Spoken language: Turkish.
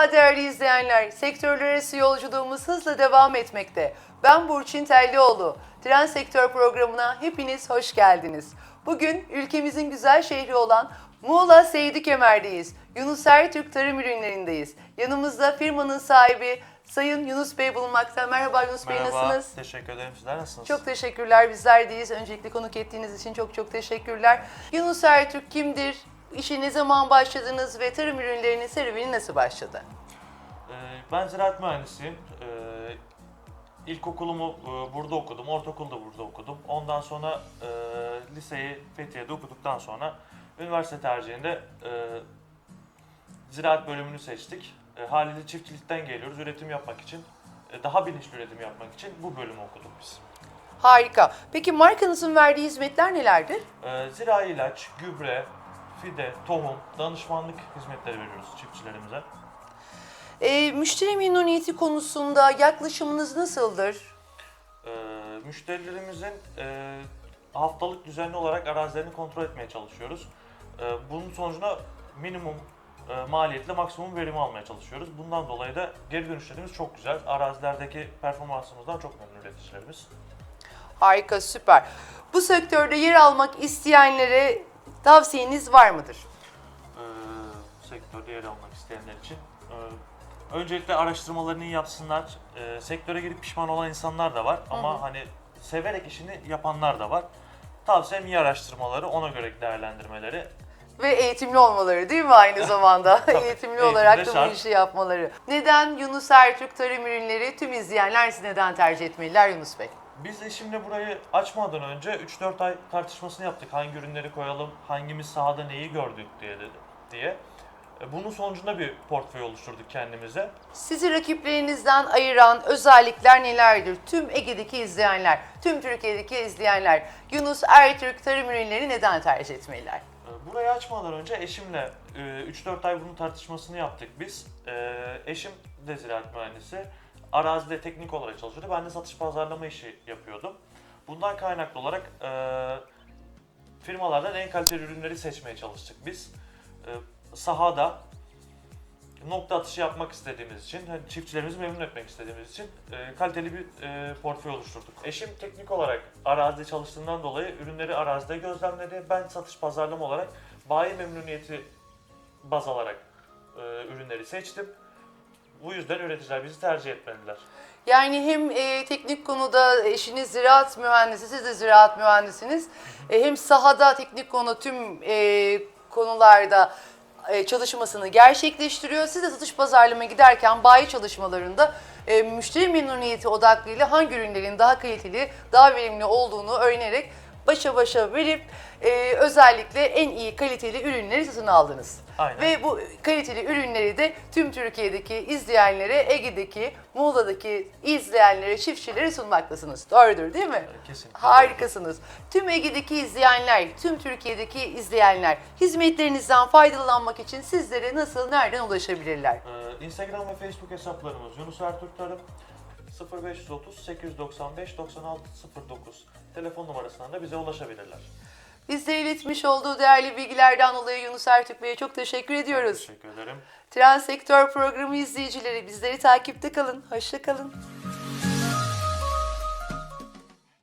Merhaba değerli izleyenler. Sektörler arası yolculuğumuz hızla devam etmekte. Ben Burçin Tellioğlu. Tren Sektör programına hepiniz hoş geldiniz. Bugün ülkemizin güzel şehri olan Muğla Seydi Kemer'deyiz. Yunus Ertürk Tarım Ürünleri'ndeyiz. Yanımızda firmanın sahibi Sayın Yunus Bey bulunmakta. Merhaba Yunus Bey Merhaba, nasılsınız? teşekkür ederim. Sizler nasılsınız? Çok teşekkürler. Bizler deyiz. Öncelikle konuk ettiğiniz için çok çok teşekkürler. Yunus Ertürk kimdir? İşe ne zaman başladınız ve tarım ürünlerinin serüveni nasıl başladı? Ee, ben ziraat mühendisiyim. Ee, ilkokulumu e, burada okudum, ortaokulda burada okudum. Ondan sonra e, liseyi Fethiye'de okuduktan sonra üniversite tercihinde e, ziraat bölümünü seçtik. Haliyle çiftçilikten geliyoruz, üretim yapmak için, daha bilinçli üretim yapmak için bu bölümü okuduk biz. Harika. Peki markanızın verdiği hizmetler nelerdir? Zirai ilaç, gübre, fide, tohum, danışmanlık hizmetleri veriyoruz çiftçilerimize. Ee, müşteri memnuniyeti konusunda yaklaşımınız nasıldır? Ee, müşterilerimizin e, haftalık düzenli olarak arazilerini kontrol etmeye çalışıyoruz. Ee, bunun sonucunda minimum e, maliyetle maksimum verimi almaya çalışıyoruz. Bundan dolayı da geri dönüşlerimiz çok güzel. Arazilerdeki performansımızdan çok memnun üreticilerimiz. Harika, süper. Bu sektörde yer almak isteyenlere tavsiyeniz var mıdır? Ee, sektörde yer almak isteyenler için. Ee, öncelikle araştırmalarını iyi yapsınlar. Ee, sektöre girip pişman olan insanlar da var ama hani severek işini yapanlar da var. Tavsiyem iyi araştırmaları, ona göre değerlendirmeleri. Ve eğitimli olmaları değil mi aynı zamanda? eğitimli eğitim olarak da bu şart. işi yapmaları. Neden Yunus Ertürk Tarım Ürünleri tüm izleyenler sizi neden tercih etmeliler Yunus Bey? Biz eşimle burayı açmadan önce 3-4 ay tartışmasını yaptık. Hangi ürünleri koyalım, hangimiz sahada neyi gördük diye. diye. E, Bunun sonucunda bir portföy oluşturduk kendimize. Sizi rakiplerinizden ayıran özellikler nelerdir? Tüm Ege'deki izleyenler, tüm Türkiye'deki izleyenler Yunus Ertürk Tarım Ürünleri neden tercih etmeliler? E, Burayı açmadan önce eşimle e, 3-4 ay bunun tartışmasını yaptık biz. E, Eşim de ziraat mühendisi. Arazide teknik olarak çalışıyordu. Ben de satış pazarlama işi yapıyordum. Bundan kaynaklı olarak e, firmalardan en kaliteli ürünleri seçmeye çalıştık biz. E, Sahada nokta atışı yapmak istediğimiz için, hani çiftçilerimizi memnun etmek istediğimiz için e, kaliteli bir e, portföy oluşturduk. Eşim teknik olarak arazide çalıştığından dolayı ürünleri arazide gözlemledi. Ben satış pazarlama olarak bayi memnuniyeti baz alarak e, ürünleri seçtim. Bu yüzden üreticiler bizi tercih etmediler. Yani hem e, teknik konuda eşiniz ziraat mühendisi, siz de ziraat mühendisiniz. E, hem sahada teknik konu tüm e, konularda e, çalışmasını gerçekleştiriyor. Siz de satış pazarlama giderken bayi çalışmalarında e, müşteri memnuniyeti odaklıyla hangi ürünlerin daha kaliteli, daha verimli olduğunu öğrenerek başa başa verip e, özellikle en iyi kaliteli ürünleri satın aldınız. Aynen. Ve bu kaliteli ürünleri de tüm Türkiye'deki izleyenlere, Ege'deki, Muğla'daki izleyenlere, çiftçilere sunmaktasınız. Doğrudur değil mi? Kesinlikle. Harikasınız. Tüm Ege'deki izleyenler, tüm Türkiye'deki izleyenler hizmetlerinizden faydalanmak için sizlere nasıl, nereden ulaşabilirler? Ee, Instagram ve Facebook hesaplarımız Yunus Ertürk Tarım 0530 895 9609 telefon numarasından da bize ulaşabilirler. Bizlere iletmiş olduğu değerli bilgilerden dolayı Yunus Ertürk Bey'e çok teşekkür ediyoruz. Teşekkür ederim. Tren Sektör programı izleyicileri bizleri takipte kalın. Hoşça kalın.